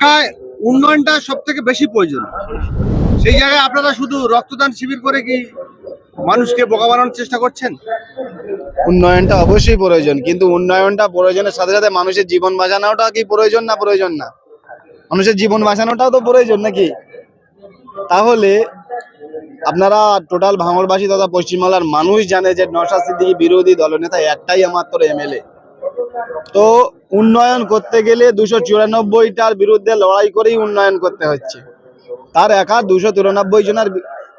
এলাকায় উন্নয়নটা সব থেকে বেশি প্রয়োজন। সেই জায়গায় আপনারা শুধু রক্তদান শিবির করে কি মানুষকে বোকা বানানোর চেষ্টা করছেন? উন্নয়নটা অবশ্যই প্রয়োজন, কিন্তু উন্নয়নটা প্রয়োজনের সাথে সাথে মানুষের জীবন বাঁচানোটা কি প্রয়োজন না প্রয়োজন না? মানুষের জীবন বাঁচানোটাও তো প্রয়োজন নাকি? তাহলে আপনারা টোটাল ভাঙড়বাসী তথা পশ্চিমবাংলার মানুষ জানে যে নশা সিদ্দিকী বিরোধী দলনেতা একটাই মাত্র এমএলএ। তো উন্নয়ন করতে গেলে দুশো চুরানব্বইটার বিরুদ্ধে লড়াই করেই উন্নয়ন করতে হচ্ছে। তার একা দুশো তিরানব্বই জনের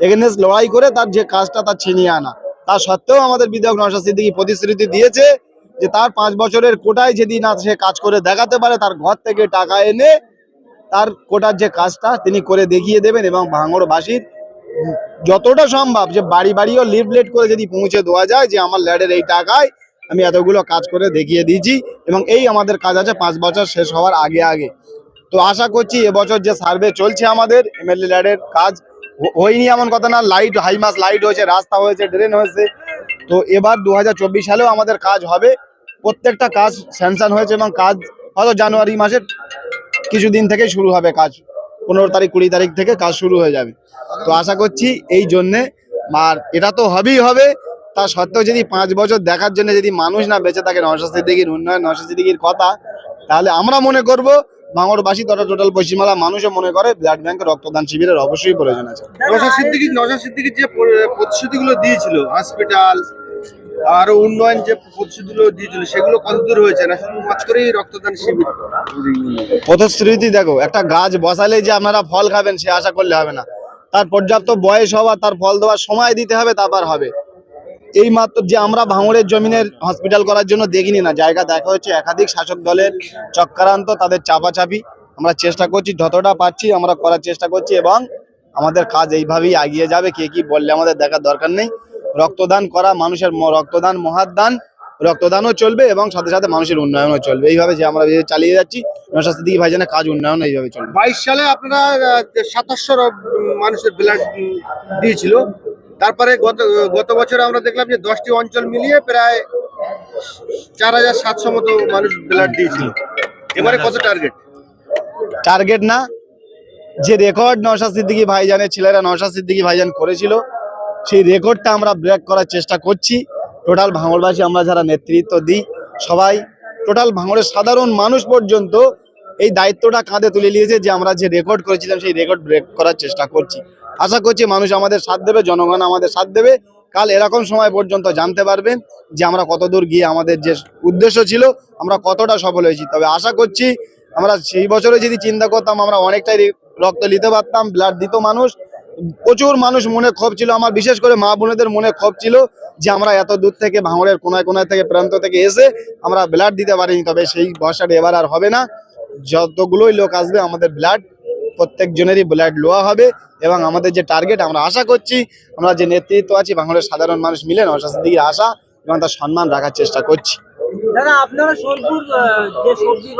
এগেনস্ট লড়াই করে তার যে কাজটা তার ছিনিয়ে আনা। তা সত্ত্বেও আমাদের বিধায়ক নওশাদ সিদ্দিকী প্রতিশ্রুতি দিয়েছে যে তার পাঁচ বছরের কোটায় যদি না সে কাজ করে দেখাতে পারে, তার ঘর থেকে টাকা এনে তার কোটার যে কাজটা তিনি করে দেখিয়ে দেবেন এবং ভাঙড়বাসীর যতটা সম্ভব যে বাড়ি বাড়িও লিফলেট করে যদি পৌঁছে দেওয়া যায় যে আমার ল্যাডের এই টাকায় আমি এতগুলো কাজ করে দেখিয়ে দিয়েছি এবং এই আমাদের কাজ আছে, পাঁচ বছর শেষ হওয়ার আগে আগে। তো আশা করছি এবছর যে সার্ভে চলছে আমাদের, এমএলএ ল্যাডের কাজ হয়নি এমন কথা না, লাইট হাইমাস লাইট হয়েছে, রাস্তা হয়েছে, ড্রেন হয়েছে। তো এবার দু হাজার চব্বিশ সালেও আমাদের কাজ হবে। প্রত্যেকটা কাজ স্যাংশন হয়েছে এবং কাজ হয়তো জানুয়ারি মাসের কিছুদিন থেকে শুরু হবে কাজ। পনেরো তারিখ, কুড়ি তারিখ থেকে কাজ শুরু হয়ে যাবে। তো আশা করছি এই জন্যে, আর এটা তো হবেই হবে। তা সত্ত্বেও যদি পাঁচ বছর দেখার জন্য যদি মানুষ না বেঁচে থাকে নশা সিদ্দিকির উন্নয়ন নশা সিদ্দিকির কথা তাহলে আমরা মনে করব ভাঙড়বাসী তথা টোটাল পশ্চিমবাংলা মানুষও মনে করে ব্লাড ব্যাংকের রক্তদান শিবিরের অবশ্যই প্রয়োজন আছে। নশা সিদ্দিকি নশা সিদ্দিকির যে প্রতিশ্রুতিগুলো দিয়েছিল হসপিটাল আরও উন্নয়ন যে প্রতিশ্রুতিগুলো দিয়েছিল সেগুলো কত দূর হয়েছে? না শুধু মাত্র করেই রক্তদান শিবির? প্রতিশ্রুতি দেখো একটা গাছ বসালে যে আপনারা ফল খাবেন সে আশা করলে হবে না। তার পর্যাপ্ত বয়স হওয়া তার ফল দেওয়ার সময় দিতে হবে তারপর হবে। এই মাত্র যে আমরা ভাঙড়ের জমিনের হসপিটাল করার জন্য দেখিনি না, জায়গা দেখা হচ্ছে একাধিক শাসক দলের চক্রান্ত, তাদের চাপাচাপি। আমরা চেষ্টা করছি, যতটা পাচ্ছি আমরা করার চেষ্টা করছি এবং আমাদের কাজ এইভাবেই এগিয়ে যাবে, কে কি বললে আমাদের দেখার দরকার নেই। রক্তদান করা, মানুষের রক্তদান মহাদান, রক্তদানও চলবে এবং সাথে সাথে মানুষের উন্নয়নও চলবে। এইভাবে যে আমরা চালিয়ে যাচ্ছি নশা ভাইজানের কাজ উন্নয়ন এইভাবে চলবে। বাইশ সালে আপনারা সাতাশশো মানুষের ব্লাড দিয়েছিল। তারপরে গত গত বছর আমরা দেখলাম যে দশটি অঞ্চল মিলিয়ে প্রায় চার হাজার সাতশো মতো মানুষ ব্লাড দিয়েছিল। এবারে কত টার্গেট টার্গেট না। যে রেকর্ড নওশাদ সিদ্দিকী ভাইজানের ছেলেরা নওশাদ সিদ্দিকী ভাইজান করেছিল, সেই রেকর্ডটা আমরা ব্রেক করার চেষ্টা করছি। টোটাল ভাঙড়বাসী আমরা যারা নেতৃত্ব দিই, সবাই টোটাল ভাঙড়ের সাধারণ মানুষ পর্যন্ত এই দায়িত্বটা কাঁধে তুলে নিয়েছে যে আমরা যে রেকর্ড করেছিলাম, সেই রেকর্ড ব্রেক করার চেষ্টা করছি। আশা করছি মানুষ আমাদের সাথ দেবে, জনগণ আমাদের সাথ দেবে। কাল এরকম সময় পর্যন্ত জানতে পারবেন যে আমরা কতদূর গিয়ে আমাদের যে উদ্দেশ্য ছিল, আমরা কতটা সফল হয়েছি। তবে আশা করছি আমরা সেই বছরে যদি চিন্তা করতাম, আমরা অনেকটাই রক্ত নিতে পারতাম ব্লাড দিত মানুষ। প্রচুর মানুষ মনে ক্ষোভ ছিল, আমার বিশেষ করে মা বোনেদের মনে ক্ষোভ ছিল যে আমরা এত দূর থেকে ভাঙড়ের কোনায় কোনায় থেকে প্রান্ত থেকে এসে আমরা ব্লাড দিতে পারিনি। তবে সেই ভরসাটা এবার আর হবে না। যতগুলোই লোক আসবে, আমাদের ব্লাড প্রত্যেক জনেরই ব্লাড লোয়া হবে এবং আমাদের যে টার্গেট আমরা আশা করছি, আমরা যে নেতৃত্ব আছি, বাংলার সাধারণ মানুষ মিলে নশাস্তির দিকে আসা এবং তার সম্মান রাখার চেষ্টা করছি। দাদা, আপনারা সোনপুর যে সবজি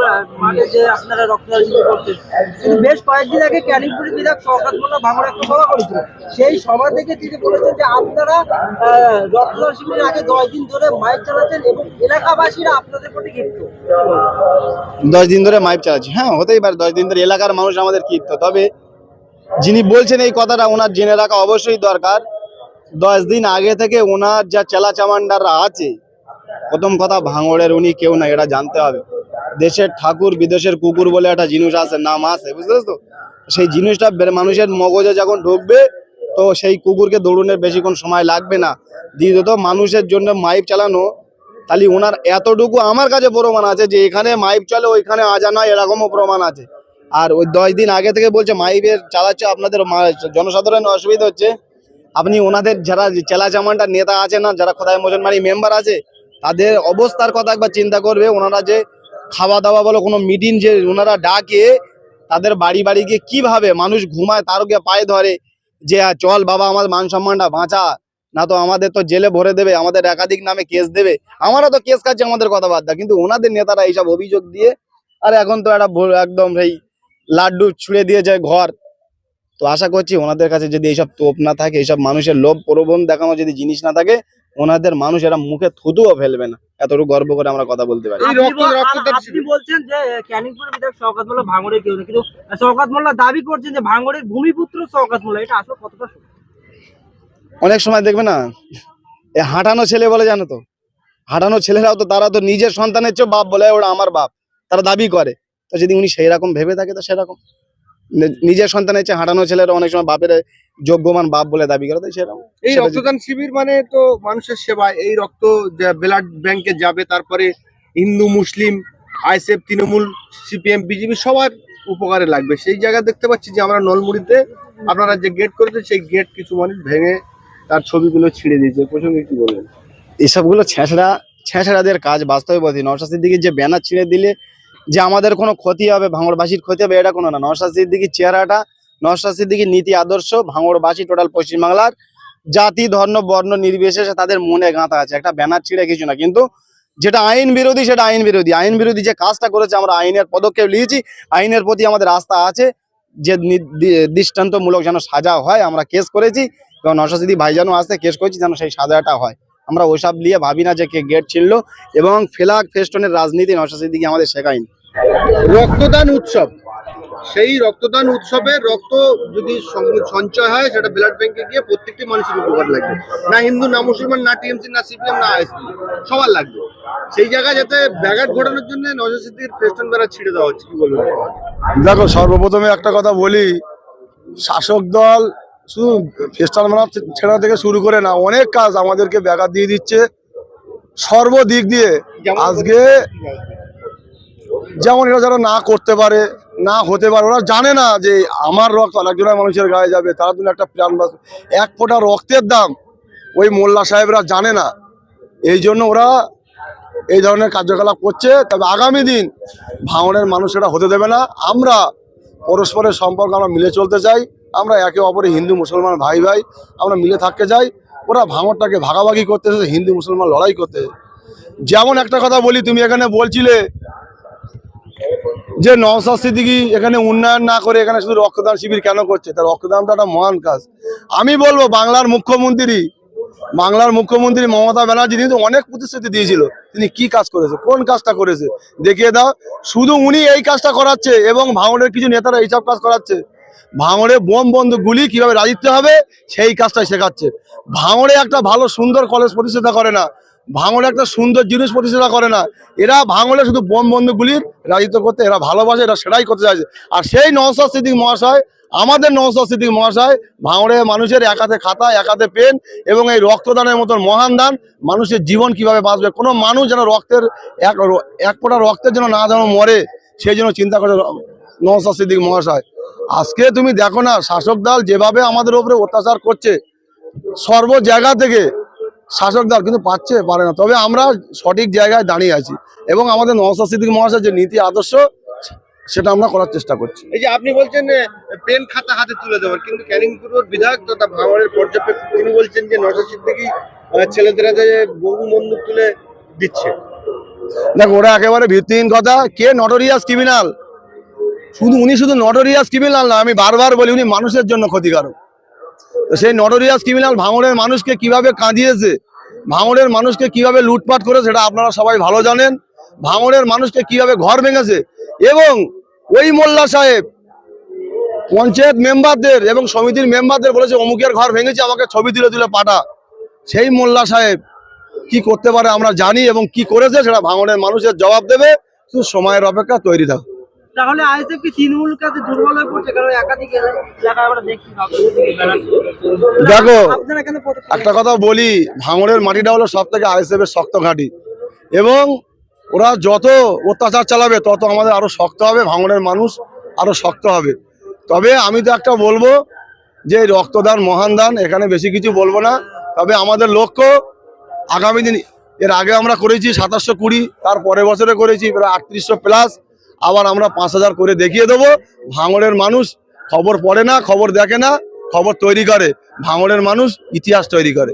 যে আপনারা রক্তদান কিন্তু বেশ কয়েকদিন আগে ক্যানিংপুরি বিধায়ক মোল্লা একটা সভা করেছিল সেই সভা থেকে তিনি বলেছেন যে আপনারা রক্তদান শিবিরের আগে দশ দিন ধরে মাইক এবং এলাকাবাসীরা আপনাদের প্রতি ক্ষিপ্ত। দশ দিন ধরে মাইপ চালাচ্ছি। হ্যাঁ হতেই পারে, দশ দিন ধরে এলাকার মানুষ আমাদের কীর্ত তবে যিনি বলছেন এই কথাটা ওনার জেনে রাখা অবশ্যই দরকার। দশ দিন আগে থেকে ওনার যা চেলা চামান্ডাররা আছে প্রথম কথা, ভাঙড়ের উনি কেউ না এটা জানতে হবে। দেশের ঠাকুর বিদেশের কুকুর বলে একটা জিনিস আছে, নাম আছে, বুঝতে তো সেই জিনিসটা মানুষের মগজে যখন ঢুকবে, তো সেই কুকুরকে দৌড়নের বেশিক্ষণ সময় লাগবে না। দ্বিতীয়ত, মানুষের জন্য মাইপ চালানো, তাহলে ওনার এতটুকু আমার কাছে প্রমাণ আছে যে এখানে মাইপ চলে, ওইখানে আজা নয় এরকমও প্রমাণ আছে। আর ওই দশ দিন আগে থেকে বলছে, মাইপের চালাচ্ছে, আপনাদের জনসাধারণের অসুবিধা হচ্ছে। আপনি ওনাদের যারা চেলা চামানটা নেতা আছে না, যারা খোদায় মুসলমানি মেম্বার আছে তাদের অবস্থার কথা একবার চিন্তা করবে ওনারা যে খাওয়া দাওয়া বলো কোনো মিটিং যে ওনারা ডাকে তাদের বাড়ি বাড়ি গিয়ে কীভাবে মানুষ ঘুমায় তার গিয়ে পায়ে ধরে যে "আহ, চল বাবা আমার মান সম্মানটা বাঁচা না তো আমাদের তো জেলে ভরে দেবে আমাদের একাধিক নামে কেস দেবে। আমরা তো কেস খাচ্ছি আমাদের কথাবার্তা কিন্তু ওনাদের নেতারা এইসব অভিযোগ দিয়ে আর এখন তো একটা একদম সেই লাড্ডু ছুঁড়ে দিয়েছে ঘর। তো আশা করছি ওনাদের কাছে যদি এইসব তোপ না থাকে এইসব মানুষের লোভ প্রবণ দেখানো যদি জিনিস না থাকে ওনাদের মানুষ এরা মুখে থুতুও ফেলবে না। এতটুকু গর্ব করে আমরা কথা বলতে পারি। আপনি রক্ত বল- রক্তদান আপনি বলছেন যে ক্যানিংপুরের বিধায়ক শওকত মোল্লা ভাঙড়ের কেউ না কিন্তু শওকত মোল্লা দাবি করছেন যে ভাঙড়ের ভূমিপুত্র শওকত মোল্লা। এটা আসলে কতটা অনেক সময় দেখবে না এ হাঁটানো ছেলে বলে জানো তো? হাঁটানো ছেলেরাও তো তারা তো নিজের সন্তানের চেয়ে বাপ বলে ওরা আমার বাপ। তারা দাবি করে। তো যদি উনি সেই রকম ভেবে থাকে তো সেরকম। নিজের সন্তানের চেয়ে হাঁটানো ছেলেরা অনেক সময় বাপের যোগ্যমান বাপ বলে দাবি করে তো সেরকম এই রক্তদান শিবির মানে তো মানুষের সেবা এই রক্ত ব্লাড ব্যাংকে যাবে তারপরে Hindu Muslim ISF Trinamool CPM BJP সবার উপকারে লাগবে। সেই জায়গা দেখতে পাচ্ছি যে আমরা নলমুড়িতে আপনারা যে গেট করেছেন সেই গেট কিছু মানুষ ভেঙে তার ছবিগুলো ছিঁড়ে দিয়েছে। প্রসঙ্গে কি বলবেন? এসবগুলো ছেঁচড়া ছেঁচড়াদের কাজ বাস্তববাদী। নওশাদ দিকে যে ব্যানার ছিঁড়ে দিলে যে আমাদের কোনো ক্ষতি হবে, ভাঙড়বাসীর ক্ষতি হবে, এটা কোনো না। নওশাদ সিদ্দিকির চেহারাটা, নওশাদ সিদ্দিকির নীতি, আদর্শ, ভাঙড়বাসী টোটাল পশ্চিমবাংলার জাতি, ধর্ম, বর্ণ, নির্বিশেষে তাদের মনে গাঁথা আছে। একটা ব্যানার ছিঁড়ে কিছু না, কিন্তু যেটা আইন বিরোধী, সেটা আইন বিরোধী। আইন বিরোধী যে কাজটা করেছে, আমরা আইনের পদক্ষেপ নিয়েছি। আইনের প্রতি আমাদের আস্থা আছে যে দৃষ্টান্তমূলক যেন সাজা হয়, আমরা কেস করেছি। এবং নওশাদ সিদ্দিক ভাইজানও আসতে কেস করেছি যেন সেই সাজাটা হয়। আমরা ওসব নিয়ে ভাবি না যে কে গেট ছিনলো এবং ফেলাক ফেস্টনের রাজনীতি নওশাদ সিদ্দিকি আমাদের শেখায়নি। রক্তদান উৎসব। সেই রক্তদান উৎসবে রক্ত যদি সঞ্চয় হয় সেটা ব্লাড ব্যাংকে গিয়ে প্রত্যেকটি মানুষের উপকার লাগবে। না হিন্দু না মুসলমান না টিএমসি না সিপিএম না আইএসপি সবার লাগবে। সেই জায়গায় যাতে ব্যাঘাত ঘটানোর জন্য নজর সিদ্দির ফেস্টন দ্বারা ছিঁড়ে দেওয়া হচ্ছে কি বলবেন? দেখো সর্বপ্রথমে একটা কথা বলি শাসক দল শুধু ফেস্টাল মানা ছেড়া থেকে শুরু করে না অনেক কাজ আমাদেরকে ব্যাঘাত দিয়ে দিচ্ছে। সর্বদিক দিয়ে আজকে যেমন এরা যারা না করতে পারে না হতে পারে ওরা জানে না যে আমার রক্ত আরেকজনের মানুষের গায়ে যাবে তারা জন্য একটা প্রাণ বাঁচবে। এক ফোঁটা রক্তের দাম ওই মোল্লা সাহেবরা জানে না। এই জন্য ওরা এই ধরনের কার্যকলাপ করছে। তবে আগামী দিন ভাঙনের মানুষেরা হতে দেবে না। আমরা পরস্পরের সম্পর্ক আমরা মিলে চলতে চাই। আমরা একে অপরে হিন্দু মুসলমান ভাই ভাই, আমরা মিলে থাকতে চাই। ওরা ভাঙরটাকে ভাগাভাগি করতে হিন্দু মুসলমান লড়াই করতে। যেমন একটা কথা বলি, তুমি এখানে বলছিলে যে নওসাদ সিদ্দিকি এখানে উন্নয়ন না করে এখানে শুধু রক্তদান শিবির কেন করছে? তার রক্তদানটা একটা মহান কাজ। আমি বলব, বাংলার মুখ্যমন্ত্রী বাংলার মুখ্যমন্ত্রী মমতা ব্যানার্জি কিন্তু অনেক প্রতিশ্রুতি দিয়েছিল। তিনি কি কাজ করেছে, কোন কাজটা করেছে? দেখিয়ে দাও। শুধু উনি এই কাজটা করাচ্ছে এবং ভাঙড়ের কিছু নেতারা এইসব কাজ করাচ্ছে। ভাঙড়ে বোম বন্ধ গুলি কীভাবে রাজিত্ব হবে, সেই কাজটাই শেখাচ্ছে। ভাঙড়ে একটা ভালো সুন্দর কলেজ প্রতিষ্ঠাতা করে না। ভাঙড়ে একটা সুন্দর জিনিস প্রতিষ্ঠাতা করে না। এরা ভাঙড়ে শুধু বোম বন্ধুগুলির রাজিত্ব করতে, এরা ভালোবাসে, এরা সেটাই করতে চাইছে। আর সেই নওসাদ সিদ্দিক মহাশয়, আমাদের নওসাদ সিদ্দিক মহাশয়, ভাঙড়ে মানুষের একাতে খাতা একাতে পেন এবং এই রক্তদানের মতন মহান দান মানুষের জীবন কীভাবে বাঁচবে? কোনো মানুষ যেন রক্তের এক এক রক্তের জন্য না যেন মরে, সেই জন্য চিন্তা করে নওসাদ সিদ্দিক মহাশয়। আজকে তুমি দেখো না শাসক দল যেভাবে আমাদের উপরে অত্যাচার করছে সর্ব জায়গা থেকে শাসক দল কিন্তু পাচ্ছে পারে না। তবে আমরা সঠিক জায়গায় দাঁড়িয়ে আছি এবং আমাদের নওসাদ সিদ্দিক মহাশয় যে নীতি আদর্শ সেটা আমরা করার চেষ্টা করছি। এই যে আপনি বলছেন পেন খাতা হাতে তুলে দেওয়ার কিন্তু ক্যানিংপুরের বিধায়ক তথা ভাঙড়ের পর্যবেক্ষক তিনি বলছেন যে নজর সিদ্দিকি ছেলেদের হাতে বহু বন্দুক তুলে দিচ্ছে। দেখো ওরা একেবারে ভিত্তিহীন কথা। কে নটোরিয়াস ক্রিমিনাল শুধু উনি শুধু নটোরিয়াস ক্রিমিনাল না, আমি বারবার বলি উনি মানুষের জন্য ক্ষতিকারক। সেই নটোরিয়াস ক্রিমিনাল ভাঙড়ের মানুষকে কীভাবে কাঁদিয়েছে, ভাঙড়ের মানুষকে কীভাবে লুটপাট করে সেটা আপনারা সবাই ভালো জানেন। ভাঙড়ের মানুষকে কীভাবে ঘর ভেঙেছে এবং ওই মোল্লা সাহেব পঞ্চায়েত মেম্বারদের এবং সমিতির মেম্বারদের বলেছে, অমুকের ঘর ভেঙেছে, আমাকে ছবি তুলে তুলে পাঠা। সেই মোল্লা সাহেব কি করতে পারে আমরা জানি এবং কি করেছে সেটা ভাঙনের মানুষের জবাব দেবে। শুধু সময়ের অপেক্ষা তৈরি থাক তাহলে আইএসএফ কি তৃণমূল কাছে দুর্বল হয়ে পড়ছে? কারণ একাধিক এলাকায় আমরা। দেখো, পদক্ষেপ একটা কথা বলি ভাঙড়ের মাটিটা হলো সব থেকে আইএসএফ এর শক্ত ঘাঁটি। এবং ওরা যত অত্যাচার চালাবে তত আমাদের আরও শক্ত হবে ভাঙড়ের মানুষ আরও শক্ত হবে। তবে আমি তো একটা বলব যে রক্তদান মহান দান এখানে বেশি কিছু বলব না। তবে আমাদের লক্ষ্য আগামী দিন এর আগে আমরা করেছি সাতাশশো কুড়ি তার পরের বছরে করেছি প্রায় আটত্রিশশো প্লাস। আবার আমরা পাঁচ হাজার করে দেখিয়ে দেবো। ভাঙড়ের মানুষ খবর পড়ে না, খবর দেখে না, খবর তৈরি করে। ভাঙড়ের মানুষ ইতিহাস তৈরি করে।